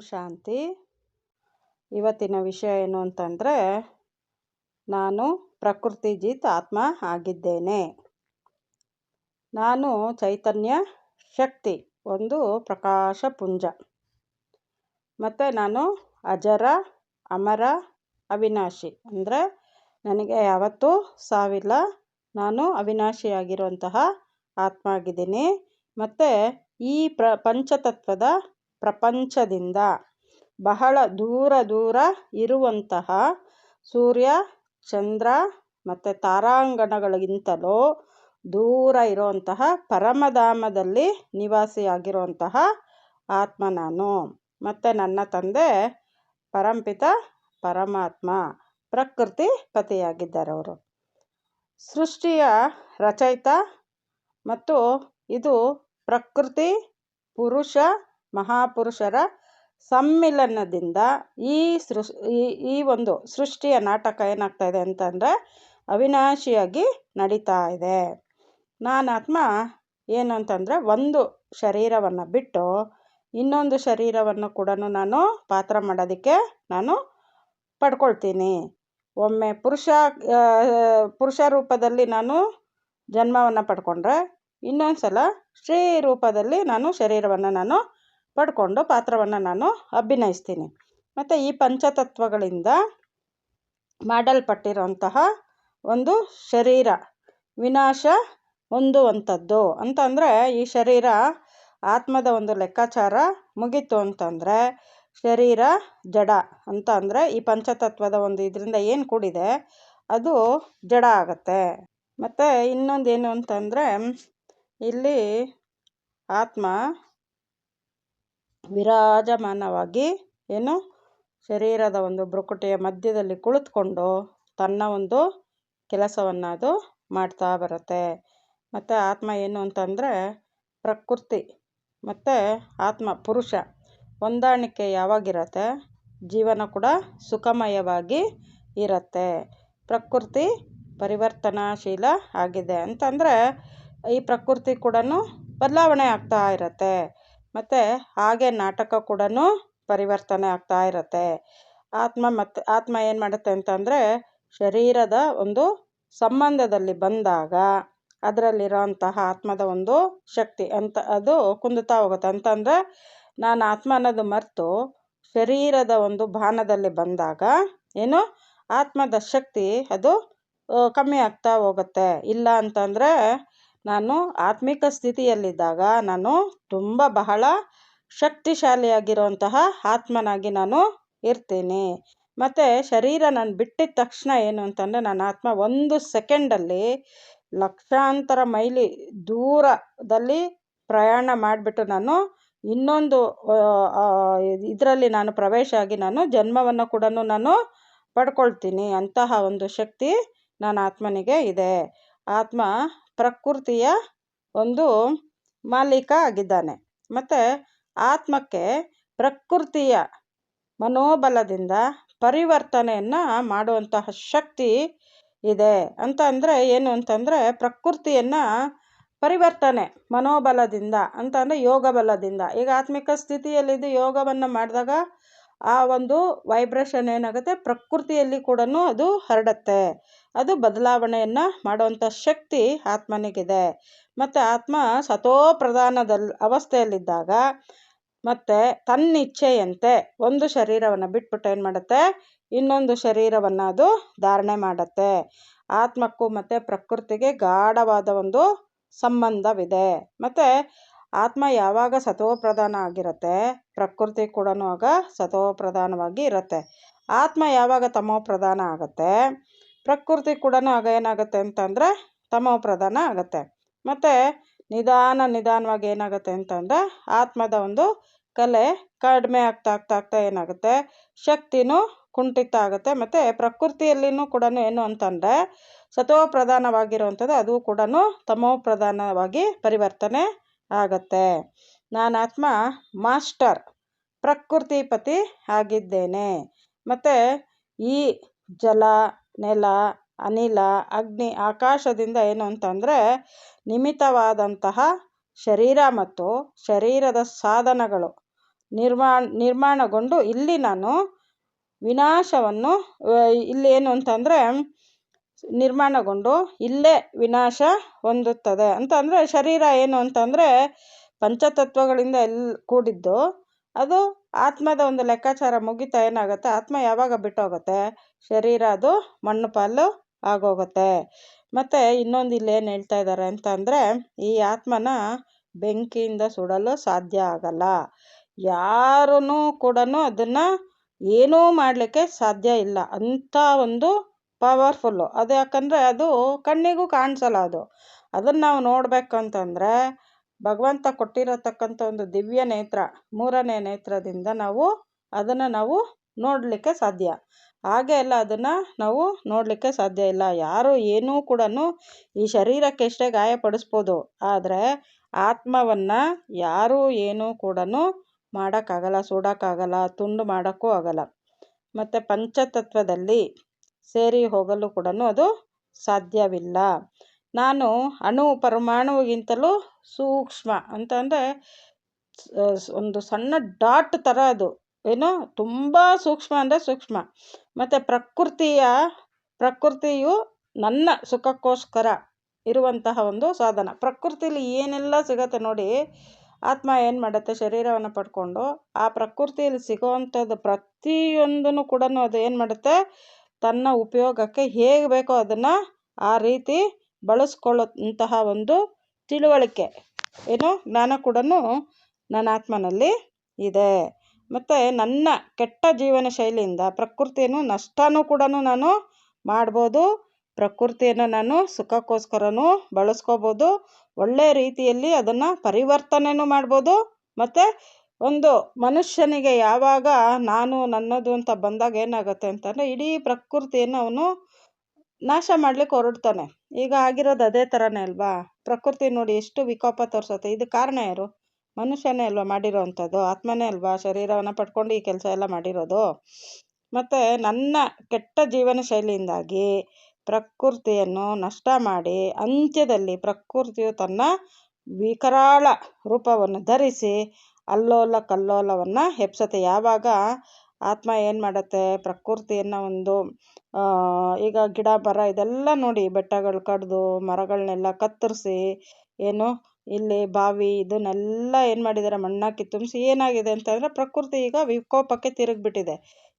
ಶಾಂತಿ. ಇವತ್ತಿನ ವಿಷಯ ಏನು ಅಂತಂದರೆ, ನಾನು ಪ್ರಕೃತಿ ಜಿತ್ ಆತ್ಮ ಆಗಿದ್ದೇನೆ. ನಾನು ಚೈತನ್ಯ ಶಕ್ತಿ, ಒಂದು ಪ್ರಕಾಶ ಪುಂಜ. ಮತ್ತು ನಾನು ಅಜರ, ಅಮರ, ಅವಿನಾಶಿ. ಅಂದರೆ ನನಗೆ ಯಾವತ್ತೂ ಸಾವಿಲ್ಲ, ನಾನು ಅವಿನಾಶಿಯಾಗಿರುವಂತಹ ಆತ್ಮ ಆಗಿದ್ದೀನಿ. ಮತ್ತು ಈ ಪ್ರ, ಪಂಚತತ್ವದ ಪ್ರಪಂಚದಿಂದ ಬಹಳ ದೂರ ದೂರ ಇರುವಂತಹ ಸೂರ್ಯ, ಚಂದ್ರ ಮತ್ತು ತಾರಾಂಗಣಗಳಿಗಿಂತಲೂ ದೂರ ಇರುವಂತಹ ಪರಮಧಾಮದಲ್ಲಿ ನಿವಾಸಿಯಾಗಿರುವಂತಹ ಆತ್ಮ ನಾನು. ಮತ್ತು ನನ್ನ ತಂದೆ ಪರಂಪಿತ ಪರಮಾತ್ಮ, ಪ್ರಕೃತಿ ಪತಿಯಾಗಿದ್ದಾರೆ ಅವರು ಸೃಷ್ಟಿಯ ರಚಯಿತ ಮತ್ತು ಇದು ಪ್ರಕೃತಿ, ಪುರುಷ ಮಹಾಪುರುಷರ ಸಮ್ಮಿಲನದಿಂದ ಈ ಸೃಷ್ ಈ ಈ ಒಂದು ಸೃಷ್ಟಿಯ ನಾಟಕ ಏನಾಗ್ತಾ ಇದೆ ಅಂತಂದರೆ ಅವಿನಾಶಿಯಾಗಿ ನಡೀತಾ ಇದೆ. ನಾನು ಆತ್ಮ ಏನು ಅಂತಂದರೆ ಒಂದು ಶರೀರವನ್ನು ಬಿಟ್ಟು ಇನ್ನೊಂದು ಶರೀರವನ್ನು ಕೂಡ ನಾನು ಪಾತ್ರ ಮಾಡೋದಕ್ಕೆ ನಾನು ಪಡ್ಕೊಳ್ತೀನಿ. ಒಮ್ಮೆ ಪುರುಷ ಪುರುಷ ರೂಪದಲ್ಲಿ ನಾನು ಜನ್ಮವನ್ನು ಪಡ್ಕೊಂಡ್ರೆ ಇನ್ನೊಂದು ಸಲ ಸ್ತ್ರೀ ರೂಪದಲ್ಲಿ ನಾನು ಶರೀರವನ್ನು ನಾನು ಪಡ್ಕೊಂಡು ಪಾತ್ರವನ್ನು ನಾನು ಅಭಿನಯಿಸ್ತೀನಿ. ಮತ್ತು ಈ ಪಂಚತತ್ವಗಳಿಂದ ಮಾಡಲ್ಪಟ್ಟಿರುವಂತಹ ಒಂದು ಶರೀರ ವಿನಾಶ ಹೊಂದುವಂಥದ್ದು. ಅಂತಂದರೆ ಈ ಶರೀರ ಆತ್ಮದ ಒಂದು ಲೆಕ್ಕಾಚಾರ ಮುಗೀತು ಅಂತಂದರೆ ಶರೀರ ಜಡ. ಅಂತ ಅಂದರೆ ಈ ಪಂಚತತ್ವದ ಒಂದು ಇದರಿಂದ ಏನು ಕೂಡಿದೆ? ಅದು ಜಡ ಆಗತ್ತೆ. ಮತ್ತು ಇನ್ನೊಂದೇನು ಅಂತಂದರೆ ಇಲ್ಲಿ ಆತ್ಮ ವಿರಾಜಮಾನವಾಗಿ ಏನು ಶರೀರದ ಒಂದು ಬ್ರುಕುಟೆಯ ಮಧ್ಯದಲ್ಲಿ ಕುಳಿತುಕೊಂಡು ತನ್ನ ಒಂದು ಕೆಲಸವನ್ನು ಅದು ಮಾಡ್ತಾ ಬರುತ್ತೆ. ಮತ್ತು ಆತ್ಮ ಏನು ಅಂತಂದರೆ ಪ್ರಕೃತಿ, ಮತ್ತು ಆತ್ಮ ಪುರುಷ. ಹೊಂದಾಣಿಕೆ ಯಾವಾಗಿರತ್ತೆ? ಜೀವನ ಕೂಡ ಸುಖಮಯವಾಗಿ ಇರತ್ತೆ. ಪ್ರಕೃತಿ ಪರಿವರ್ತನಾಶೀಲ ಆಗಿದೆ. ಅಂತಂದರೆ ಈ ಪ್ರಕೃತಿ ಕೂಡ ಬದಲಾವಣೆ ಆಗ್ತಾ ಇರುತ್ತೆ. ಮತ್ತು ಹಾಗೆ ನಾಟಕ ಕೂಡ ಪರಿವರ್ತನೆ ಆಗ್ತಾ ಇರುತ್ತೆ. ಆತ್ಮ ಮತ್ತು ಆತ್ಮ ಏನು ಮಾಡುತ್ತೆ ಅಂತಂದರೆ ಶರೀರದ ಒಂದು ಸಂಬಂಧದಲ್ಲಿ ಬಂದಾಗ ಅದರಲ್ಲಿರೋಂತಹ ಆತ್ಮದ ಒಂದು ಶಕ್ತಿ ಅಂತ ಅದು ಕುಂದುತ್ತಾ ಹೋಗುತ್ತೆ. ಅಂತಂದರೆ ನಾನು ಆತ್ಮ ಅನ್ನೋದು ಮರೆತು ಶರೀರದ ಒಂದು ಭಾನದಲ್ಲಿ ಬಂದಾಗ ಏನು? ಆತ್ಮದ ಶಕ್ತಿ ಅದು ಕಮ್ಮಿ ಆಗ್ತಾ ಹೋಗುತ್ತೆ. ಇಲ್ಲ ಅಂತಂದರೆ ನಾನು ಆತ್ಮಿಕ ಸ್ಥಿತಿಯಲ್ಲಿದ್ದಾಗ ನಾನು ತುಂಬ ಬಹಳ ಶಕ್ತಿಶಾಲಿಯಾಗಿರುವಂತಹ ಆತ್ಮನಾಗಿ ನಾನು ಇರ್ತೀನಿ. ಮತ್ತು ಶರೀರ ನಾನು ಬಿಟ್ಟಿದ ತಕ್ಷಣ ಏನು ಅಂತಂದರೆ ನನ್ನ ಆತ್ಮ ಒಂದು ಸೆಕೆಂಡಲ್ಲಿ ಲಕ್ಷಾಂತರ ಮೈಲಿ ದೂರದಲ್ಲಿ ಪ್ರಯಾಣ ಮಾಡಿಬಿಟ್ಟು ನಾನು ಇನ್ನೊಂದು ಇದರಲ್ಲಿ ನಾನು ಪ್ರವೇಶ ಆಗಿ ನಾನು ಜನ್ಮವನ್ನು ಕೂಡ ನಾನು ಪಡ್ಕೊಳ್ತೀನಿ. ಅಂತಹ ಒಂದು ಶಕ್ತಿ ನನ್ನ ಆತ್ಮನಿಗೆ ಇದೆ. ಆತ್ಮ ಪ್ರಕೃತಿಯ ಒಂದು ಮಾಲೀಕ ಆಗಿದ್ದಾನೆ. ಮತ್ತು ಆತ್ಮಕ್ಕೆ ಪ್ರಕೃತಿಯ ಮನೋಬಲದಿಂದ ಪರಿವರ್ತನೆಯನ್ನು ಮಾಡುವಂತಹ ಶಕ್ತಿ ಇದೆ. ಅಂತ ಅಂದರೆ ಏನು ಅಂತಂದರೆ ಪ್ರಕೃತಿಯನ್ನು ಪರಿವರ್ತನೆ, ಮನೋಬಲದಿಂದ, ಅಂತ ಅಂದರೆ ಯೋಗ ಬಲದಿಂದ. ಈಗ ಆತ್ಮಿಕ ಸ್ಥಿತಿಯಲ್ಲಿದ್ದು ಯೋಗವನ್ನು ಮಾಡಿದಾಗ ಆ ಒಂದು ವೈಬ್ರೇಷನ್ ಏನಾಗುತ್ತೆ? ಪ್ರಕೃತಿಯಲ್ಲಿ ಕೂಡ ಅದು ಹರಡುತ್ತೆ. ಅದು ಬದಲಾವಣೆಯನ್ನು ಮಾಡುವಂಥ ಶಕ್ತಿ ಆತ್ಮನಿಗಿದೆ. ಮತ್ತು ಆತ್ಮ ಸತೋ ಪ್ರಧಾನದಲ್ಲಿ ಅವಸ್ಥೆಯಲ್ಲಿದ್ದಾಗ ಮತ್ತು ತನ್ನಿಚ್ಛೆಯಂತೆ ಒಂದು ಶರೀರವನ್ನು ಬಿಟ್ಬಿಟ್ಟು ಏನು ಮಾಡುತ್ತೆ? ಇನ್ನೊಂದು ಶರೀರವನ್ನು ಅದು ಧಾರಣೆ ಮಾಡುತ್ತೆ. ಆತ್ಮಕ್ಕೂ ಮತ್ತು ಪ್ರಕೃತಿಗೆ ಗಾಢವಾದ ಒಂದು ಸಂಬಂಧವಿದೆ. ಮತ್ತು ಆತ್ಮ ಯಾವಾಗ ಸತೋಪ್ರಧಾನ ಆಗಿರುತ್ತೆ? ಪ್ರಕೃತಿ ಕೂಡ ಆಗ ಸತೋಪ್ರಧಾನವಾಗಿ ಇರುತ್ತೆ. ಆತ್ಮ ಯಾವಾಗ ತಮೋ ಪ್ರಧಾನ ಆಗುತ್ತೆ? ಪ್ರಕೃತಿ ಕೂಡ ಆಗ ಏನಾಗುತ್ತೆ ಅಂತಂದರೆ ತಮೋ ಪ್ರಧಾನ ಆಗುತ್ತೆ. ಮತ್ತು ನಿಧಾನ ನಿಧಾನವಾಗಿ ಏನಾಗುತ್ತೆ ಅಂತಂದರೆ ಆತ್ಮದ ಒಂದು ಕಲೆ ಕಡಿಮೆ ಆಗ್ತಾ ಆಗ್ತಾ ಆಗ್ತಾ ಏನಾಗುತ್ತೆ? ಶಕ್ತಿನೂ ಕುಂಠಿತ ಆಗುತ್ತೆ. ಮತ್ತು ಪ್ರಕೃತಿಯಲ್ಲಿನೂ ಕೂಡ ಏನು ಅಂತಂದರೆ ಸತೋ ಪ್ರಧಾನವಾಗಿರುವಂಥದ್ದು ಅದು ಕೂಡ ತಮೋ ಪ್ರಧಾನವಾಗಿ ಪರಿವರ್ತನೆ ಆಗತ್ತೆ. ನಾನು ಆತ್ಮ ಮಾಸ್ಟರ್ ಪ್ರಕೃತಿಪತಿ ಆಗಿದ್ದೇನೆ. ಮತ್ತು ಈ ಜಲ ನೆಲ, ಅನಿಲ, ಅಗ್ನಿ, ಆಕಾಶದಿಂದ ಏನು ಅಂತಂದರೆ ನಿಮಿತ್ತವಾದಂತಹ ಶರೀರ ಮತ್ತು ಶರೀರದ ಸಾಧನಗಳು ನಿರ್ಮಾಣ ನಿರ್ಮಾಣಗೊಂಡು ಇಲ್ಲಿ ನಾನು ವಿನಾಶವನ್ನು, ಇಲ್ಲಿ ಏನು ಅಂತಂದರೆ ನಿರ್ಮಾಣಗೊಂಡು ಇಲ್ಲೇ ವಿನಾಶ ಹೊಂದುತ್ತದೆ. ಅಂತ ಅಂದರೆ ಶರೀರ ಏನು ಅಂತಂದರೆ ಪಂಚತತ್ವಗಳಿಂದ ಎಲ್ಲಿ ಕೂಡಿದ್ದು ಅದು ಆತ್ಮದ ಒಂದು ಲೆಕ್ಕಾಚಾರ ಮುಗಿತಾ ಏನಾಗುತ್ತೆ? ಆತ್ಮ ಯಾವಾಗ ಬಿಟ್ಟೋಗುತ್ತೆ? ಶರೀರ ಅದು, ಮಣ್ಣು ಪಾಲು ಆಗೋಗುತ್ತೆ. ಮತ್ತು ಇನ್ನೊಂದು ಇಲ್ಲಿ ಏನು ಹೇಳ್ತಾ ಇದ್ದಾರೆ ಅಂತ ಈ ಆತ್ಮನ ಬೆಂಕಿಯಿಂದ ಸುಡಲು ಸಾಧ್ಯ ಆಗಲ್ಲ. ಯಾರೂ ಕೂಡ ಅದನ್ನು ಏನೂ ಮಾಡಲಿಕ್ಕೆ ಸಾಧ್ಯ ಇಲ್ಲ. ಅಂಥ ಒಂದು ಪವರ್ಫುಲ್ಲು. ಅದು ಯಾಕಂದರೆ ಅದು ಕಣ್ಣಿಗೂ ಕಾಣಿಸಲ್ಲ ಅದು. ಅದನ್ನು ನಾವು ನೋಡಬೇಕಂತಂದರೆ ಭಗವಂತ ಕೊಟ್ಟಿರತಕ್ಕಂಥ ಒಂದು ದಿವ್ಯ ನೇತ್ರ, ಮೂರನೇ ನೇತ್ರದಿಂದ ನಾವು ಅದನ್ನು ನಾವು ನೋಡಲಿಕ್ಕೆ ಸಾಧ್ಯ. ಹಾಗೆ ಎಲ್ಲ ಅದನ್ನು ನಾವು ನೋಡಲಿಕ್ಕೆ ಸಾಧ್ಯ ಇಲ್ಲ. ಯಾರು ಏನೂ ಕೂಡ ಈ ಶರೀರಕ್ಕೆ ಎಷ್ಟೇ ಗಾಯಪಡಿಸ್ಬೋದು, ಆದರೆ ಆತ್ಮವನ್ನು ಯಾರೂ ಏನೂ ಕೂಡ ಮಾಡೋಕ್ಕಾಗಲ್ಲ, ಸುಡೋಕ್ಕಾಗಲ್ಲ, ತುಂಡು ಮಾಡೋಕ್ಕೂ ಆಗಲ್ಲ. ಮತ್ತು ಪಂಚತತ್ವದಲ್ಲಿ ಸೇರಿ ಹೋಗಲು ಕೂಡ ಅದು ಸಾಧ್ಯವಿಲ್ಲ. ನಾನು ಅಣು ಪರಮಾಣುವಿಗಿಂತಲೂ ಸೂಕ್ಷ್ಮ ಅಂತಂದರೆ ಒಂದು ಸಣ್ಣ ಡಾಟ್ ಥರ ಅದು. ಏನು ತುಂಬ ಸೂಕ್ಷ್ಮ ಅಂದರೆ ಸೂಕ್ಷ್ಮ. ಮತ್ತು ಪ್ರಕೃತಿಯ, ಪ್ರಕೃತಿಯು ನನ್ನ ಸುಖಕ್ಕೋಸ್ಕರ ಇರುವಂತಹ ಒಂದು ಸಾಧನ. ಪ್ರಕೃತಿಲಿ ಏನೆಲ್ಲ ಸಿಗತ್ತೆ ನೋಡಿ, ಆತ್ಮ ಏನು ಮಾಡುತ್ತೆ, ಶರೀರವನ್ನು ಪಡ್ಕೊಂಡು ಆ ಪ್ರಕೃತಿಯಲ್ಲಿ ಸಿಗೋವಂಥದ್ದು ಪ್ರತಿಯೊಂದನ್ನು ಕೂಡ ಅದು ಏನು ಮಾಡುತ್ತೆ, ತನ್ನ ಉಪಯೋಗಕ್ಕೆ ಹೇಗೆ ಬೇಕೋ ಅದನ್ನು ಆ ರೀತಿ ಬಳಸ್ಕೊಳ್ಳೋಂತಹ ಒಂದು ತಿಳುವಳಿಕೆ. ಏನು ಜ್ಞಾನ ಕೂಡ ನನ್ನ ಆತ್ಮನಲ್ಲಿ ಇದೆ. ಮತ್ತು ನನ್ನ ಕೆಟ್ಟ ಜೀವನ ಶೈಲಿಯಿಂದ ಪ್ರಕೃತಿಯನ್ನು ನಷ್ಟನೂ ಕೂಡ ನಾನು ಮಾಡ್ಬೋದು. ಪ್ರಕೃತಿಯನ್ನು ನಾನು ಸುಖಕ್ಕೋಸ್ಕರನೂ ಬಳಸ್ಕೋಬೋದು. ಒಳ್ಳೆಯ ರೀತಿಯಲ್ಲಿ ಅದನ್ನು ಪರಿವರ್ತನೆಯೂ ಮಾಡ್ಬೋದು. ಮತ್ತು ಒಂದು ಮನುಷ್ಯನಿಗೆ ಯಾವಾಗ ನಾನು ನನ್ನದು ಅಂತ ಬಂದಾಗ ಏನಾಗುತ್ತೆ ಅಂತಂದರೆ ಇಡೀ ಪ್ರಕೃತಿಯನ್ನು ಅವನು ನಾಶ ಮಾಡ್ಲಿಕ್ಕೆ ಹೊರಡ್ತಾನೆ. ಈಗ ಆಗಿರೋದು ಅದೇ ಥರನೇ ಅಲ್ವಾ? ಪ್ರಕೃತಿ ನೋಡಿ ಎಷ್ಟು ವಿಕೋಪ ತೋರಿಸುತ್ತೆ. ಇದು ಕಾರಣ ಯಾರು? ಮನುಷ್ಯನೇ ಅಲ್ವಾ ಮಾಡಿರೋ ಅಂಥದ್ದು ಆತ್ಮನೇ ಅಲ್ವಾ? ಶರೀರವನ್ನು ಪಡ್ಕೊಂಡು ಈ ಕೆಲಸ ಎಲ್ಲ ಮಾಡಿರೋದು? ಮತ್ತು ನನ್ನ ಕೆಟ್ಟ ಜೀವನ ಶೈಲಿಯಿಂದಾಗಿ ಪ್ರಕೃತಿಯನ್ನು ನಷ್ಟ ಮಾಡಿ ಅಂತ್ಯದಲ್ಲಿ ಪ್ರಕೃತಿಯು ತನ್ನ ವಿಕರಾಳ ರೂಪವನ್ನು ಧರಿಸಿ ಅಲ್ಲೋಲ ಕಲ್ಲೋಲವನ್ನು ಹೆಪ್ಸತ್ತೆ. ಯಾವಾಗ ಆತ್ಮ ಏನು ಮಾಡುತ್ತೆ? ಪ್ರಕೃತಿಯನ್ನು ಒಂದು ಈಗ ಗಿಡ, ಮರ ಇದೆಲ್ಲ ನೋಡಿ ಬೆಟ್ಟಗಳು ಕಡಿದು ಮರಗಳನ್ನೆಲ್ಲ ಕತ್ತರಿಸಿ ಏನು ಇಲ್ಲಿ ಬಾವಿ ಇದನ್ನೆಲ್ಲ ಏನು ಮಾಡಿದ್ದಾರೆ ಮಣ್ಣಾಕಿ ತುಂಬಿಸಿ ಏನಾಗಿದೆ ಅಂತಂದರೆ ಪ್ರಕೃತಿ ಈಗ ವಿಕೋಪಕ್ಕೆ ತಿರುಗಿಬಿಟ್ಟಿದೆ.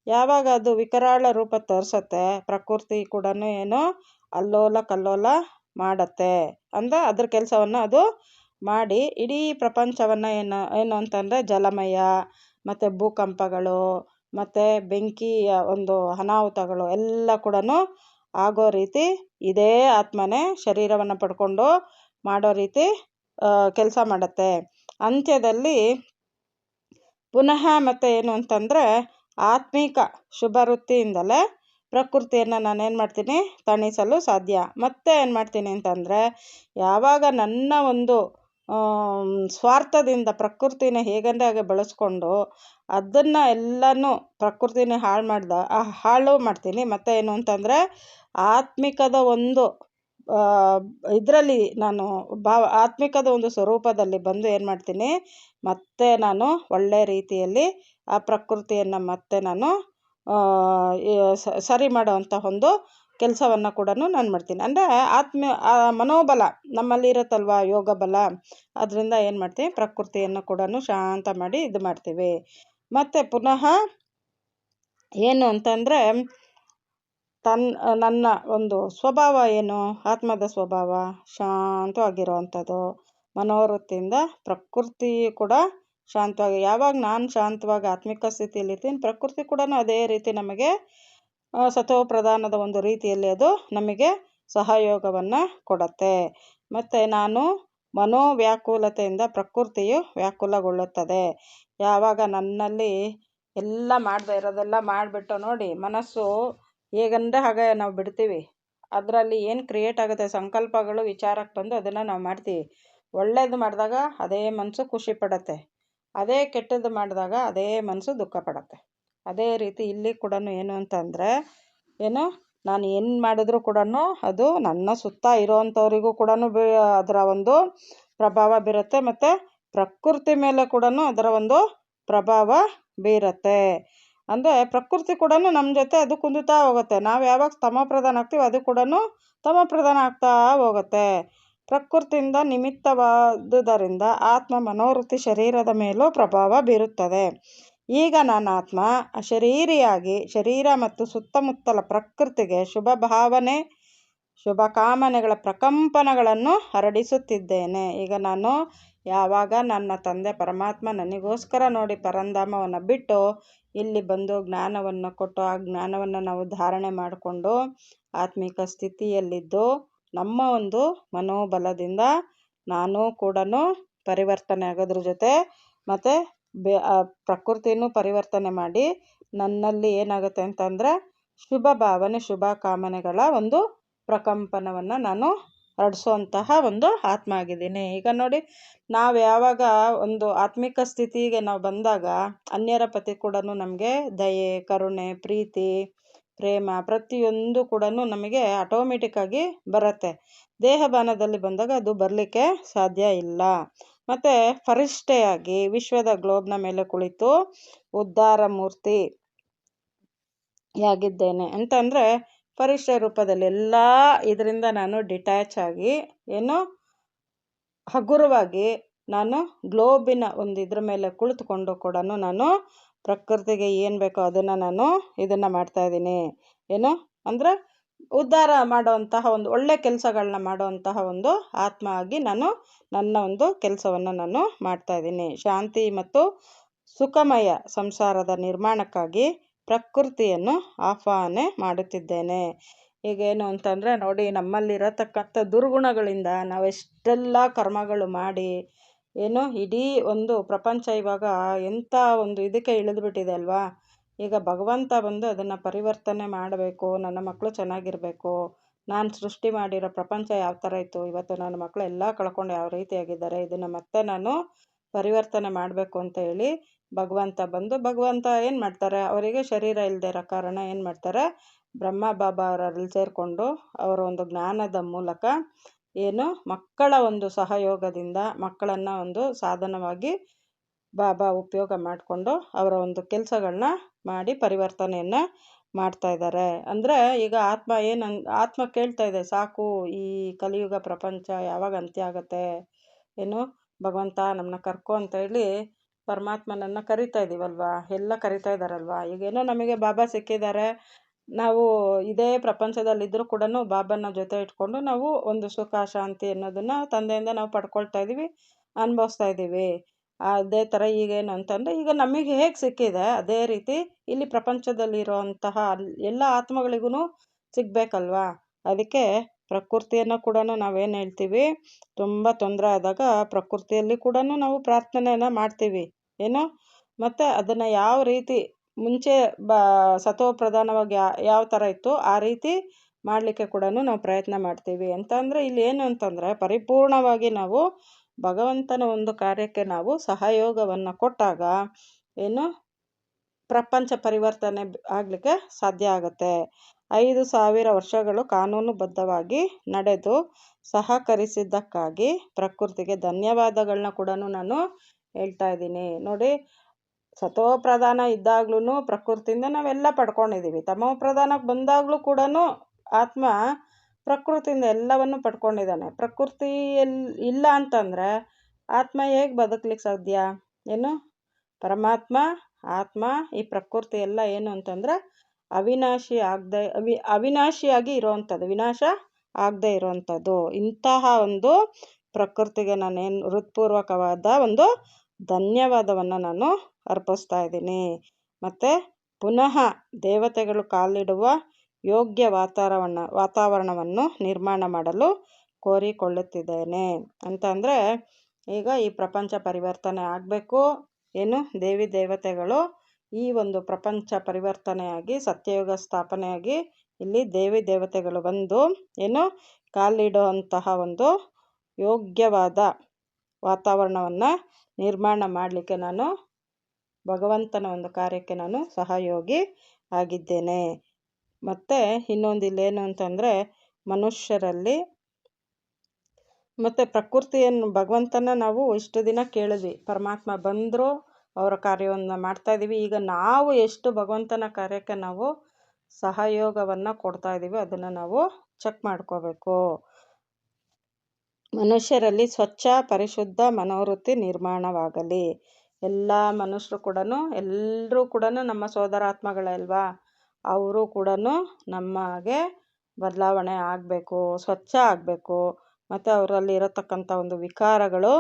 ಯಾವಾಗ ಅದು ವಿಕರಾಳ ರೂಪ ತೋರಿಸತ್ತೆ, ಪ್ರಕೃತಿ ಕೂಡ ಏನು ಅಲ್ಲೋಲ ಕಲ್ಲೋಲ ಮಾಡತ್ತೆ ಅಂದರೆ ಅದ್ರ ಕೆಲಸವನ್ನು ಅದು ಮಾಡಿ ಇಡೀ ಪ್ರಪಂಚವನ್ನು ಏನು ಏನು ಅಂತಂದರೆ ಜಲಮಯ ಮತ್ತು ಭೂಕಂಪಗಳು ಮತ್ತು ಬೆಂಕಿಯ ಒಂದು ಅನಾಹುತಗಳು ಎಲ್ಲ ಕೂಡ ಆಗೋ ರೀತಿ ಇದೇ ಆತ್ಮನೇ ಶರೀರವನ್ನು ಪಡ್ಕೊಂಡು ಮಾಡೋ ರೀತಿ ಕೆಲಸ ಮಾಡುತ್ತೆ. ಅಂತ್ಯದಲ್ಲಿ ಪುನಃ ಮತ್ತೆ ಏನು ಅಂತಂದರೆ ಆತ್ಮಿಕ ಶುಭ ವೃತ್ತಿಯಿಂದಲೇ ಪ್ರಕೃತಿಯನ್ನು ನಾನೇನು ಮಾಡ್ತೀನಿ? ತಣಿಸಲು ಸಾಧ್ಯ. ಮತ್ತೆ ಏನು ಮಾಡ್ತೀನಿ ಅಂತಂದರೆ ಯಾವಾಗ ನನ್ನ ಒಂದು ಸ್ವಾರ್ಥದಿಂದ ಪ್ರಕೃತಿನ ಹೇಗಂದಾಗೆ ಹಾಗೆ ಬಳಸ್ಕೊಂಡು ಅದನ್ನು ಎಲ್ಲನೂ ಪ್ರಕೃತಿನ ಹಾಳು ಮಾಡ್ದ ಹಾಳು ಮಾಡ್ತೀನಿ. ಮತ್ತೆ ಏನು ಅಂತಂದರೆ, ಆತ್ಮಿಕದ ಒಂದು ಇದರಲ್ಲಿ ನಾನು ಭಾವ, ಆತ್ಮಿಕದ ಒಂದು ಸ್ವರೂಪದಲ್ಲಿ ಬಂದು ಏನು ಮಾಡ್ತೀನಿ, ಮತ್ತೆ ನಾನು ಒಳ್ಳೆಯ ರೀತಿಯಲ್ಲಿ ಆ ಪ್ರಕೃತಿಯನ್ನು ಮತ್ತೆ ನಾನು ಸರಿ ಮಾಡುವಂಥ ಒಂದು ಕೆಲಸವನ್ನು ಕೂಡ ನಾನು ಮಾಡ್ತೀನಿ. ಅಂದರೆ ಆತ್ಮ ಮನೋಬಲ ನಮ್ಮಲ್ಲಿ ಇರುತ್ತಲ್ವ ಯೋಗ ಬಲ ಅದರಿಂದ ಏನು ಮಾಡ್ತೀನಿ, ಪ್ರಕೃತಿಯನ್ನು ಕೂಡ ಶಾಂತ ಮಾಡಿ ಇದು ಮಾಡ್ತೀವಿ. ಮತ್ತು ಪುನಃ ಏನು ಅಂತಂದರೆ ತನ್ನ ನನ್ನ ಒಂದು ಸ್ವಭಾವ ಏನು? ಆತ್ಮದ ಸ್ವಭಾವ, ಶಾಂತವಾಗಿರುವಂಥದ್ದು. ಮನೋವೃತ್ತಿಯಿಂದ ಪ್ರಕೃತಿ ಕೂಡ ಶಾಂತವಾಗಿ, ಯಾವಾಗ ನಾನು ಶಾಂತವಾಗಿ ಆತ್ಮಿಕ ಸ್ಥಿತಿಯಲ್ಲಿ ಇರ್ತೀನಿ, ಪ್ರಕೃತಿ ಕೂಡ ಅದೇ ರೀತಿ ನಮಗೆ ಸತೋ ಪ್ರಧಾನದ ಒಂದು ರೀತಿಯಲ್ಲಿ ಅದು ನಮಗೆ ಸಹಯೋಗವನ್ನು ಕೊಡತ್ತೆ. ಮತ್ತು ನಾನು ಮನೋವ್ಯಾಕುಲತೆಯಿಂದ ಪ್ರಕೃತಿಯು ವ್ಯಾಕುಲಗೊಳ್ಳುತ್ತದೆ. ಯಾವಾಗ ನನ್ನಲ್ಲಿ ಎಲ್ಲ ಮಾಡದೇ ಇರೋದೆಲ್ಲ ಮಾಡಿಬಿಟ್ಟು ನೋಡಿ ಮನಸ್ಸು ಹೇಗಂದ್ರೆ ಹಾಗೆ ನಾವು ಬಿಡ್ತೀವಿ. ಅದರಲ್ಲಿ ಏನು ಕ್ರಿಯೇಟ್ ಆಗುತ್ತೆ, ಸಂಕಲ್ಪಗಳು, ವಿಚಾರಕ್ಕೆ ಬಂದು ಅದನ್ನು ನಾವು ಮಾಡ್ತೀವಿ. ಒಳ್ಳೇದು ಮಾಡಿದಾಗ ಅದೇ ಮನಸ್ಸು ಖುಷಿ ಪಡುತ್ತೆ. ಅದೇ ಕೆಟ್ಟದ್ದು ಮಾಡಿದಾಗ ಅದೇ ಮನಸ್ಸು ದುಃಖ ಪಡುತ್ತೆ. ಅದೇ ರೀತಿ ಇಲ್ಲಿ ಕೂಡ ಏನು ಅಂತಂದರೆ, ಏನು ನಾನು ಏನು ಮಾಡಿದ್ರೂ ಕೂಡ ಅದು ನನ್ನ ಸುತ್ತ ಇರೋವಂಥವ್ರಿಗೂ ಕೂಡ ಅದರ ಒಂದು ಪ್ರಭಾವ ಬೀರುತ್ತೆ. ಮತ್ತು ಪ್ರಕೃತಿ ಮೇಲೆ ಕೂಡ ಅದರ ಒಂದು ಪ್ರಭಾವ ಬೀರತ್ತೆ. ಅಂದರೆ ಪ್ರಕೃತಿ ಕೂಡ ನಮ್ಮ ಜೊತೆ ಅದು ಕುಂದುತ್ತಾ ಹೋಗುತ್ತೆ. ನಾವು ಯಾವಾಗ ತಮಪ್ರಧಾನ ಪ್ರಧಾನ ಆಗ್ತೀವಿ ಅದು ಕೂಡ ತಮ ಪ್ರಧಾನ ಆಗ್ತಾ ಹೋಗುತ್ತೆ. ಪ್ರಕೃತಿಯಿಂದ ನಿಮಿತ್ತವಾದುದರಿಂದ ಆತ್ಮ ಮನೋವೃತ್ತಿ ಶರೀರದ ಮೇಲೂ ಪ್ರಭಾವ ಬೀರುತ್ತದೆ. ಈಗ ನಾನು ಆತ್ಮ ಶರೀರಿಯಾಗಿ ಶರೀರ ಮತ್ತು ಸುತ್ತಮುತ್ತಲ ಪ್ರಕೃತಿಗೆ ಶುಭ ಭಾವನೆ, ಶುಭ ಕಾಮನೆಗಳ ಪ್ರಕಂಪನಗಳನ್ನು ಹರಡಿಸುತ್ತಿದ್ದೇನೆ. ಈಗ ನಾನು ಯಾವಾಗ ನನ್ನ ತಂದೆ ಪರಮಾತ್ಮ ನನಗೋಸ್ಕರ ನೋಡಿ ಪರಂಧಾಮವನ್ನು ಬಿಟ್ಟು ಇಲ್ಲಿ ಬಂದು ಜ್ಞಾನವನ್ನು ಕೊಟ್ಟು ಆ ಜ್ಞಾನವನ್ನು ನಾವು ಧಾರಣೆ ಮಾಡಿಕೊಂಡು ಆತ್ಮಿಕ ಸ್ಥಿತಿಯಲ್ಲಿದ್ದು ನಮ್ಮ ಒಂದು ಮನೋಬಲದಿಂದ ನಾನು ಕೂಡ ಪರಿವರ್ತನೆ ಆಗೋದ್ರ ಜೊತೆ ಮತ್ತು ಬೆ ಪ್ರಕೃತಿನೂ ಪರಿವರ್ತನೆ ಮಾಡಿ ನನ್ನಲ್ಲಿ ಏನಾಗುತ್ತೆ ಅಂತಂದರೆ ಶುಭ ಭಾವನೆ, ಶುಭ ಕಾಮನೆಗಳ ಒಂದು ಪ್ರಕಂಪನವನ್ನು ನಾನು ಹರಡಿಸುವಂತಹ ಒಂದು ಆತ್ಮ ಆಗಿದ್ದೀನಿ. ಈಗ ನೋಡಿ, ನಾವು ಯಾವಾಗ ಒಂದು ಆತ್ಮಿಕ ಸ್ಥಿತಿಗೆ ನಾವು ಬಂದಾಗ ಅನ್ಯರ ಪತಿ ಕೂಡ ನಮಗೆ ದಯೆ, ಕರುಣೆ, ಪ್ರೀತಿ, ಪ್ರೇಮ ಪ್ರತಿಯೊಂದು ಕೂಡ ನಮಗೆ ಆಟೋಮೆಟಿಕ್ಕಾಗಿ ಬರುತ್ತೆ. ದೇಹಬಾನದಲ್ಲಿ ಬಂದಾಗ ಅದು ಬರಲಿಕ್ಕೆ ಸಾಧ್ಯ ಇಲ್ಲ. ಮತ್ತು ಫರಿಷ್ಠೆಯಾಗಿ ವಿಶ್ವದ ಗ್ಲೋಬ್ನ ಮೇಲೆ ಕುಳಿತು ಉದ್ಧಾರ ಮೂರ್ತಿ ಯಾಗಿದ್ದೇನೆ. ಅಂತಂದರೆ ಪರಿಷ್ಠ ರೂಪದಲ್ಲಿ ಎಲ್ಲ ಇದರಿಂದ ನಾನು ಡಿಟ್ಯಾಚ್ ಆಗಿ ಏನು ಹಗುರವಾಗಿ ನಾನು ಗ್ಲೋಬಿನ ಒಂದು ಇದ್ರ ಮೇಲೆ ಕುಳಿತುಕೊಂಡು ಕೂಡ ನಾನು ಪ್ರಕೃತಿಗೆ ಏನು ಬೇಕೋ ಅದನ್ನು ನಾನು ಇದನ್ನು ಮಾಡ್ತಾಯಿದ್ದೀನಿ ಏನು ಅಂದರೆ ಉದ್ಧಾರ ಮಾಡುವಂತಹ ಒಂದು ಒಳ್ಳೆ ಕೆಲಸಗಳನ್ನ ಮಾಡುವಂತಹ ಒಂದು ಆತ್ಮ ಆಗಿ ನಾನು ನನ್ನ ಒಂದು ಕೆಲಸವನ್ನು ನಾನು ಮಾಡ್ತಾಯಿದ್ದೀನಿ ಶಾಂತಿ ಮತ್ತು ಸುಖಮಯ ಸಂಸಾರದ ನಿರ್ಮಾಣಕ್ಕಾಗಿ ಪ್ರಕೃತಿಯನ್ನು ಆಹ್ವಾನ ಮಾಡುತ್ತಿದ್ದೇನೆ. ಈಗೇನು ಅಂತಂದರೆ, ನೋಡಿ, ನಮ್ಮಲ್ಲಿರತಕ್ಕಂಥ ದುರ್ಗುಣಗಳಿಂದ ನಾವೆಷ್ಟೆಲ್ಲ ಕರ್ಮಗಳು ಮಾಡಿ, ಏನು, ಇಡೀ ಒಂದು ಪ್ರಪಂಚ ಇವಾಗ ಎಂಥ ಒಂದು ಇದಕ್ಕೆ ಇಳಿದುಬಿಟ್ಟಿದೆ ಅಲ್ವಾ? ಈಗ ಭಗವಂತ ಬಂದು ಅದನ್ನು ಪರಿವರ್ತನೆ ಮಾಡಬೇಕು, ನನ್ನ ಮಕ್ಕಳು ಚೆನ್ನಾಗಿರಬೇಕು, ನಾನು ಸೃಷ್ಟಿ ಮಾಡಿರೋ ಪ್ರಪಂಚ ಯಾವ ಥರ ಇತ್ತು? ಇವತ್ತು ನನ್ನ ಮಕ್ಕಳು ಎಲ್ಲ ಕಳ್ಕೊಂಡು ಯಾವ ರೀತಿಯಾಗಿದ್ದಾರೆ? ಇದನ್ನು ಮತ್ತೆ ನಾನು ಪರಿವರ್ತನೆ ಮಾಡಬೇಕು ಅಂತ ಹೇಳಿ ಭಗವಂತ ಬಂದು ಭಗವಂತ ಏನು ಮಾಡ್ತಾರೆ? ಅವರಿಗೆ ಶರೀರ ಇಲ್ಲದೆ ಇರೋ ಕಾರಣ ಏನು ಮಾಡ್ತಾರೆ? ಬ್ರಹ್ಮ ಬಾಬಾ ಅವರಲ್ಲಿ ಸೇರಿಕೊಂಡು ಅವರ ಒಂದು ಜ್ಞಾನದ ಮೂಲಕ ಏನು ಮಕ್ಕಳ ಒಂದು ಸಹಯೋಗದಿಂದ, ಮಕ್ಕಳನ್ನು ಒಂದು ಸಾಧನವಾಗಿ ಬಾಬಾ ಉಪಯೋಗ ಮಾಡಿಕೊಂಡು ಅವರ ಒಂದು ಕೆಲಸಗಳನ್ನ ಮಾಡಿ ಪರಿವರ್ತನೆಯನ್ನು ಮಾಡ್ತಾ ಇದ್ದಾರೆ ಅಂದರೆ ಈಗ ಆತ್ಮ ಏನು ಆತ್ಮ ಕೇಳ್ತಾ ಇದೆ, ಸಾಕು ಈ ಕಲಿಯುಗ ಪ್ರಪಂಚ ಯಾವಾಗ ಅಂತ್ಯ ಆಗುತ್ತೆ? ಏನು ಭಗವಂತ ನಮ್ಮನ್ನ ಕರ್ಕೊ ಅಂತ ಹೇಳಿ ಪರಮಾತ್ಮನನ್ನು ಕರಿತಾ ಇದ್ದೀವಲ್ವಾ ಎಲ್ಲ ಕರಿತಾ ಇದ್ದಾರಲ್ವಾ ಈಗೇನೋ ನಮಗೆ ಬಾಬಾ ಸಿಕ್ಕಿದ್ದಾರೆ. ನಾವು ಇದೇ ಪ್ರಪಂಚದಲ್ಲಿದ್ದರೂ ಕೂಡ ಬಾಬನ ಜೊತೆ ಇಟ್ಕೊಂಡು ನಾವು ಒಂದು ಸುಖ, ಶಾಂತಿ ಅನ್ನೋದನ್ನು ತಂದೆಯಿಂದ ನಾವು ಪಡ್ಕೊಳ್ತಾ ಇದ್ದೀವಿ ಅನುಭವಿಸ್ತಾ ಇದ್ದೀವಿ ಅದೇ ಥರ ಈಗೇನು ಅಂತಂದರೆ ಈಗ ನಮಗೆ ಹೇಗೆ ಸಿಕ್ಕಿದೆ? ಅದೇ ರೀತಿ ಇಲ್ಲಿ ಪ್ರಪಂಚದಲ್ಲಿರುವಂತಹ ಎಲ್ಲ ಆತ್ಮಗಳಿಗೂ ಸಿಗಬೇಕಲ್ವಾ? ಅದಕ್ಕೆ ಪ್ರಕೃತಿಯನ್ನು ಕೂಡ ನಾವೇನು ಹೇಳ್ತೀವಿ, ತುಂಬ ತೊಂದರೆ ಆದಾಗ ಪ್ರಕೃತಿಯಲ್ಲಿ ಕೂಡ ನಾವು ಪ್ರಾರ್ಥನೆಯನ್ನು ಮಾಡ್ತೀವಿ. ಏನು? ಮತ್ತು ಅದನ್ನು ಯಾವ ರೀತಿ ಮುಂಚೆ ಬ ಸತ್ವಪ್ರಧಾನವಾಗಿ ಯಾವ ಥರ ಇತ್ತು ಆ ರೀತಿ ಮಾಡಲಿಕ್ಕೆ ಕೂಡ ನಾವು ಪ್ರಯತ್ನ ಮಾಡ್ತೀವಿ. ಅಂತಂದರೆ ಇಲ್ಲಿ ಏನು ಅಂತಂದರೆ ಪರಿಪೂರ್ಣವಾಗಿ ನಾವು ಭಗವಂತನ ಒಂದು ಕಾರ್ಯಕ್ಕೆ ನಾವು ಸಹಯೋಗವನ್ನು ಕೊಟ್ಟಾಗ ಏನು? ಪ್ರಪಂಚ ಪರಿವರ್ತನೆ ಆಗಲಿಕ್ಕೆ ಸಾಧ್ಯ ಆಗುತ್ತೆ. ಐದು ಸಾವಿರ ವರ್ಷಗಳು ಕಾನೂನುಬದ್ಧವಾಗಿ ನಡೆದು ಸಹಕರಿಸಿದ್ದಕ್ಕಾಗಿ ಪ್ರಕೃತಿಗೆ ಧನ್ಯವಾದಗಳನ್ನ ಕೂಡ ನಾನು ಹೇಳ್ತಾ ಇದ್ದೀನಿ. ನೋಡಿ ಸತೋ ಪ್ರಧಾನ ಇದ್ದಾಗ್ಲೂ ಪ್ರಕೃತಿಯಿಂದ ನಾವೆಲ್ಲ ಪಡ್ಕೊಂಡಿದ್ದೀವಿ. ತಮೋ ಪ್ರಧಾನಕ್ಕೆ ಬಂದಾಗಲೂ ಕೂಡ ಆತ್ಮ ಪ್ರಕೃತಿಯಿಂದ ಎಲ್ಲವನ್ನು ಪಡ್ಕೊಂಡಿದ್ದಾನೆ. ಪ್ರಕೃತಿಯಲ್ಲಿ ಇಲ್ಲ ಅಂತಂದರೆ ಆತ್ಮ ಹೇಗೆ ಬದುಕಲಿಕ್ಕೆ ಸಾಧ್ಯ? ಏನು? ಪರಮಾತ್ಮ, ಆತ್ಮ, ಈ ಪ್ರಕೃತಿ ಎಲ್ಲ ಏನು ಅಂತಂದರೆ ಅವಿನಾಶಿ ಆಗದೆ, ಅವಿ, ಅವಿನಾಶಿಯಾಗಿ ಇರೋವಂಥದ್ದು. ವಿನಾಶ ಆಗದೆ ಇರೋವಂಥದ್ದು. ಇಂತಹ ಒಂದು ಪ್ರಕೃತಿಗೆ ನಾನೇನು ಹೃತ್ಪೂರ್ವಕವಾದ ಒಂದು ಧನ್ಯವಾದವನ್ನು ನಾನು ಅರ್ಪಿಸ್ತಾ ಇದ್ದೀನಿ. ಮತ್ತು ಪುನಃ ದೇವತೆಗಳು ಕಾಲಿಡುವ ಯೋಗ್ಯ ವಾತಾವರಣ ವಾತಾವರಣವನ್ನು ನಿರ್ಮಾಣ ಮಾಡಲು ಕೋರಿಕೊಳ್ಳುತ್ತಿದ್ದೇನೆ. ಅಂತಂದರೆ ಈಗ ಈ ಪ್ರಪಂಚ ಪರಿವರ್ತನೆ ಆಗಬೇಕು. ಏನು? ದೇವಿ ದೇವತೆಗಳು ಈ ಒಂದು ಪ್ರಪಂಚ ಪರಿವರ್ತನೆಯಾಗಿ, ಸತ್ಯಯುಗ ಸ್ಥಾಪನೆಯಾಗಿ ಇಲ್ಲಿ ದೇವಿ ದೇವತೆಗಳು ಬಂದು, ಏನು? ಕಾಲಿಡುವಂತಹ ಒಂದು ಯೋಗ್ಯವಾದ ವಾತಾವರಣವನ್ನು ನಿರ್ಮಾಣ ಮಾಡಲಿಕ್ಕೆ ನಾನು ಭಗವಂತನ ಒಂದು ಕಾರ್ಯಕ್ಕೆ ನಾನು ಸಹಯೋಗಿ ಆಗಿದ್ದೇನೆ. ಮತ್ತು ಇನ್ನೊಂದು ಇಲ್ಲೇನು ಅಂತಂದರೆ ಮನುಷ್ಯರಲ್ಲಿ ಮತ್ತು ಪ್ರಕೃತಿಯನ್ನು ಭಗವಂತನ ನಾವು ಇಷ್ಟು ದಿನ ಕೇಳಿದ್ವಿ. ಪರಮಾತ್ಮ ಬಂದರು, ಅವರ ಕಾರ್ಯವನ್ನು ಮಾಡ್ತಾ ಇದ್ದೀವಿ ಈಗ ನಾವು ಎಷ್ಟು ಭಗವಂತನ ಕಾರ್ಯಕ್ಕೆ ನಾವು ಸಹಯೋಗವನ್ನು ಕೊಡ್ತಾ ಇದ್ದೀವಿ ಅದನ್ನು ನಾವು ಚೆಕ್ ಮಾಡ್ಕೋಬೇಕು. ಮನುಷ್ಯರಲ್ಲಿ ಸ್ವಚ್ಛ, ಪರಿಶುದ್ಧ ಮನೋವೃತ್ತಿ ನಿರ್ಮಾಣವಾಗಲಿ. ಎಲ್ಲ ಮನುಷ್ಯರು ಕೂಡ ಎಲ್ಲರೂ ಕೂಡ ನಮ್ಮ ಸೋದರಾತ್ಮಗಳಲ್ವಾ? ಅವರು ಕೂಡ ನಮಗೆ ಬದಲಾವಣೆ ಆಗಬೇಕು, ಸ್ವಚ್ಛ ಆಗಬೇಕು. ಮತ್ತು ಅವರಲ್ಲಿ ಇರತಕ್ಕಂಥ ಒಂದು ವಿಕಾರಗಳು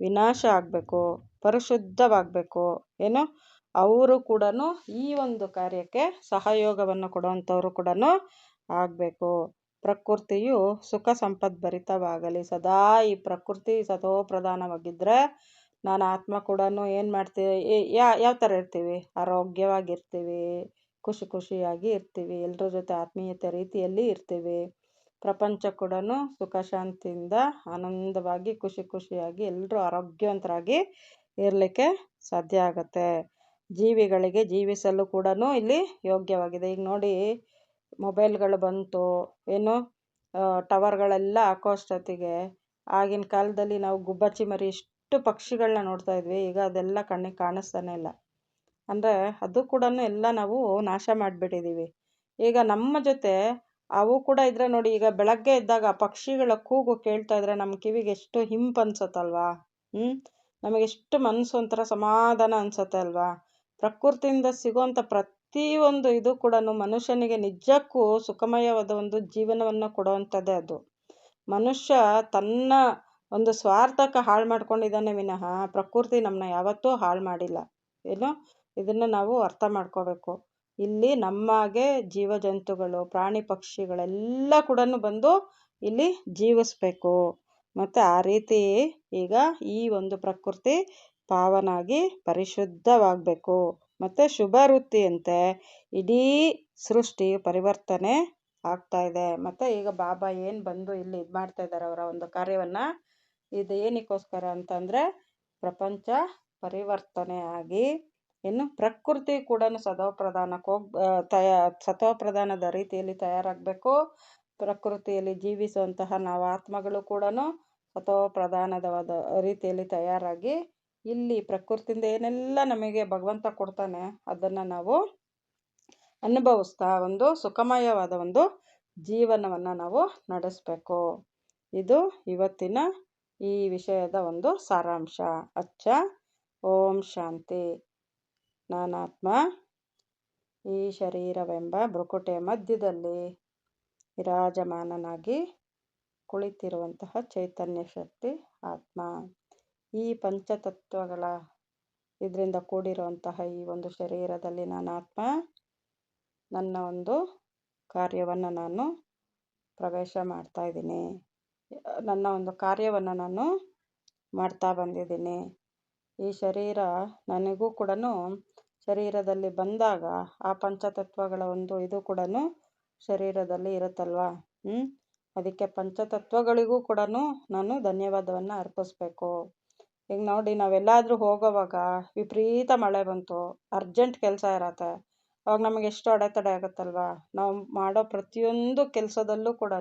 ವಿನಾಶ ಆಗಬೇಕು, ಪರಿಶುದ್ಧವಾಗಬೇಕು. ಏನು? ಅವರು ಕೂಡ ಈ ಒಂದು ಕಾರ್ಯಕ್ಕೆ ಸಹಯೋಗವನ್ನು ಕೊಡುವಂಥವ್ರು ಕೂಡ ಆಗಬೇಕು. ಪ್ರಕೃತಿಯು ಸುಖ ಸಂಪದ್ಭರಿತವಾಗಲಿ ಸದಾ ಈ ಪ್ರಕೃತಿ ಸತೋಪ್ರಧಾನವಾಗಿದ್ದರೆ ನಾನು ಆತ್ಮ ಕೂಡ ಏನು ಮಾಡ್ತೀವಿ? ಯಾವ ಥರ ಇರ್ತೀವಿ? ಆರೋಗ್ಯವಾಗಿರ್ತೀವಿ, ಖುಷಿ ಖುಷಿಯಾಗಿ ಇರ್ತೀವಿ ಎಲ್ಲರ ಜೊತೆ ಆತ್ಮೀಯತೆ ರೀತಿಯಲ್ಲಿ ಇರ್ತೀವಿ. ಪ್ರಪಂಚ ಕೂಡ ಸುಖ ಶಾಂತಿಯಿಂದ ಆನಂದವಾಗಿ, ಖುಷಿ ಖುಷಿಯಾಗಿ ಎಲ್ಲರೂ ಆರೋಗ್ಯವಂತರಾಗಿ ಇರಲಿಕ್ಕೆ ಸಾಧ್ಯ ಆಗುತ್ತೆ. ಜೀವಿಗಳಿಗೆ ಜೀವಿಸಲು ಕೂಡ ಇಲ್ಲಿ ಯೋಗ್ಯವಾಗಿದೆ. ಈಗ ನೋಡಿ ಮೊಬೈಲ್ಗಳು ಬಂತು, ಏನು ಟವರ್ಗಳೆಲ್ಲ ಹಾಕೋ ಅಷ್ಟೊತ್ತಿಗೆ. ಆಗಿನ ಕಾಲದಲ್ಲಿ ನಾವು ಗುಬ್ಬಚ್ಚಿ ಮರಿ ಇಷ್ಟು ಪಕ್ಷಿಗಳನ್ನ ನೋಡ್ತಾ ಇದ್ವಿ, ಈಗ ಅದೆಲ್ಲ ಕಣ್ಣಿಗೆ ಕಾಣಿಸ್ತಾನೆ ಇಲ್ಲ. ಅಂದರೆ ಅದು ಕೂಡ ಎಲ್ಲ ನಾವು ನಾಶ ಮಾಡಿಬಿಟ್ಟಿದ್ದೀವಿ ಈಗ ನಮ್ಮ ಜೊತೆ ಅವು ಕೂಡ ಇದ್ದರೆ ನೋಡಿ, ಈಗ ಬೆಳಗ್ಗೆ ಎದ್ದಾಗ ಪಕ್ಷಿಗಳ ಕೂಗು ಕೇಳ್ತಾ ಇದ್ರೆ ನಮ್ಮ ಕಿವಿಗೆ ಎಷ್ಟು ಹಿಂಪು ಅನ್ಸುತ್ತಲ್ವಾ? ಹ್ಞೂ ನಮಗೆಷ್ಟು ಮನಸ್ಸು ಒಂಥರ ಸಮಾಧಾನ ಅನ್ಸುತ್ತೆ ಅಲ್ವಾ? ಪ್ರಕೃತಿಯಿಂದ ಸಿಗುವಂಥ ಪ್ರತಿಯೊಂದು ಇದು ಕೂಡ ಮನುಷ್ಯನಿಗೆ ನಿಜಕ್ಕೂ ಸುಖಮಯವಾದ ಒಂದು ಜೀವನವನ್ನು ಕೊಡುವಂಥದ್ದೇ ಅದು. ಮನುಷ್ಯ ತನ್ನ ಒಂದು ಸ್ವಾರ್ಥಕ್ಕೆ ಹಾಳು ಮಾಡ್ಕೊಂಡಿದ್ದಾನೆ ವಿನಃ ಪ್ರಕೃತಿ ನಮ್ಮನ್ನ ಯಾವತ್ತೂ ಹಾಳು ಮಾಡಿಲ್ಲ. ಏನು? ಇದನ್ನು ನಾವು ಅರ್ಥ ಮಾಡ್ಕೋಬೇಕು. ಇಲ್ಲಿ ನಮ್ಮಾಗೆ ಜೀವಜಂತುಗಳು, ಪ್ರಾಣಿ ಪಕ್ಷಿಗಳೆಲ್ಲ ಕೂಡ ಬಂದು ಇಲ್ಲಿ ಜೀವಿಸ್ಬೇಕು. ಮತ್ತು ಆ ರೀತಿ ಈಗ ಈ ಒಂದು ಪ್ರಕೃತಿ ಪಾವನಾಗಿ ಪರಿಶುದ್ಧವಾಗಬೇಕು. ಮತ್ತು ಶುಭ ವೃತ್ತಿಯಂತೆ ಇಡೀ ಸೃಷ್ಟಿ ಪರಿವರ್ತನೆ ಆಗ್ತಾ ಇದೆ. ಮತ್ತು ಈಗ ಬಾಬಾ ಏನು ಬಂದು ಇಲ್ಲಿ ಇದು ಮಾಡ್ತಾ ಇದ್ದಾರೆ ಅವರ ಒಂದು ಕಾರ್ಯವನ್ನು, ಇದು ಏನಕ್ಕೋಸ್ಕರ ಅಂತಂದರೆ ಪ್ರಪಂಚ ಪರಿವರ್ತನೆ ಆಗಿ, ಇನ್ನು ಪ್ರಕೃತಿ ಕೂಡ ಸತೋಪ್ರಧಾನಕ್ಕೆ ಹೋಗಿ ತಯಾ ಸತೋಪ್ರಧಾನದ ರೀತಿಯಲ್ಲಿ ತಯಾರಾಗಬೇಕು. ಪ್ರಕೃತಿಯಲ್ಲಿ ಜೀವಿಸುವಂತಹ ನಾವು ಆತ್ಮಗಳು ಕೂಡ ಸತೋಪ್ರಧಾನದವಾದ ರೀತಿಯಲ್ಲಿ ತಯಾರಾಗಿ ಇಲ್ಲಿ ಪ್ರಕೃತಿಯಿಂದ ಏನೆಲ್ಲ ನಮಗೆ ಭಗವಂತ ಕೊಡ್ತಾನೆ, ಅದನ್ನು ನಾವು ಅನುಭವಿಸ್ತಾ ಒಂದು ಸುಖಮಯವಾದ ಒಂದು ಜೀವನವನ್ನು ನಾವು ನಡೆಸಬೇಕು. ಇದು ಇವತ್ತಿನ ಈ ವಿಷಯದ ಒಂದು ಸಾರಾಂಶ. ಅಚ್ಚ. ಓಂ ಶಾಂತಿ. ನಾನಾತ್ಮ. ಈ ಶರೀರವೆಂಬ ಬೃಕುಟೆಯ ಮಧ್ಯದಲ್ಲಿ ವಿರಾಜಮಾನನಾಗಿ ಕುಳಿತಿರುವಂತಹ ಚೈತನ್ಯ ಶಕ್ತಿ ಆತ್ಮ. ಈ ಪಂಚತತ್ವಗಳ ಇದರಿಂದ ಕೂಡಿರುವಂತಹ ಈ ಒಂದು ಶರೀರದಲ್ಲಿ ನಾನು ಆತ್ಮ. ನನ್ನ ಒಂದು ಕಾರ್ಯವನ್ನು ನಾನು ಪ್ರವೇಶ ಮಾಡ್ತಾ ಇದ್ದೀನಿ. ನನ್ನ ಒಂದು ಕಾರ್ಯವನ್ನು ನಾನು ಮಾಡ್ತಾ ಬಂದಿದ್ದೀನಿ. ಈ ಶರೀರ ನನಗೂ ಕೂಡ ಶರೀರದಲ್ಲಿ ಬಂದಾಗ ಆ ಪಂಚತತ್ವಗಳ ಒಂದು ಇದು ಕೂಡ ಶರೀರದಲ್ಲಿ ಇರುತ್ತಲ್ವ? ಅದಕ್ಕೆ ಪಂಚತತ್ವಗಳಿಗೂ ಕೂಡ ನಾನು ಧನ್ಯವಾದವನ್ನು ಅರ್ಪಿಸ್ಬೇಕು. ಈಗ ನೋಡಿ, ನಾವೆಲ್ಲಾದರೂ ಹೋಗೋವಾಗ ವಿಪರೀತ ಮಳೆ ಬಂತು, ಅರ್ಜೆಂಟ್ ಕೆಲಸ ಇರತ್ತೆ. ಅವಾಗ ನಮಗೆ ಎಷ್ಟು ಅಡೆತಡೆ ಆಗುತ್ತಲ್ವಾ? ನಾವು ಮಾಡೋ ಪ್ರತಿಯೊಂದು ಕೆಲಸದಲ್ಲೂ ಕೂಡ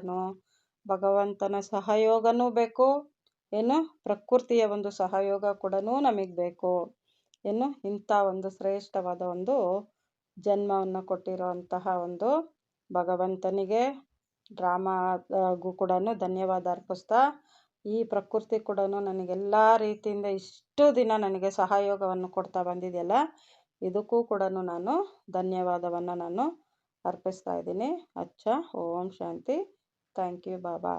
ಭಗವಂತನ ಸಹಯೋಗನೂ ಬೇಕು, ಏನು ಪ್ರಕೃತಿಯ ಒಂದು ಸಹಯೋಗ ಕೂಡ ನಮಗೆ ಬೇಕು. ಏನು ಇಂಥ ಒಂದು ಶ್ರೇಷ್ಠವಾದ ಒಂದು ಜನ್ಮವನ್ನು ಕೊಟ್ಟಿರುವಂತಹ ಒಂದು ಭಗವಂತನಿಗೆ ಡ್ರಾಮಾಗೂ ಕೂಡ ಧನ್ಯವಾದ ಅರ್ಪಿಸ್ತಾ ಈ ಪ್ರಕೃತಿ ಕೂಡ ನನಗೆಲ್ಲ ರೀತಿಯಿಂದ ಇಷ್ಟು ದಿನ ನನಗೆ ಸಹಯೋಗವನ್ನು ಕೊಡ್ತಾ ಬಂದಿದೆಯಲ್ಲ, ಇದಕ್ಕೂ ಕೂಡ ನಾನು ಧನ್ಯವಾದವನ್ನು ನಾನು ಅರ್ಪಿಸ್ತಾ ಇದ್ದೀನಿ. ಅಚ್ಚ, ಓಂ ಶಾಂತಿ. Thank you Baba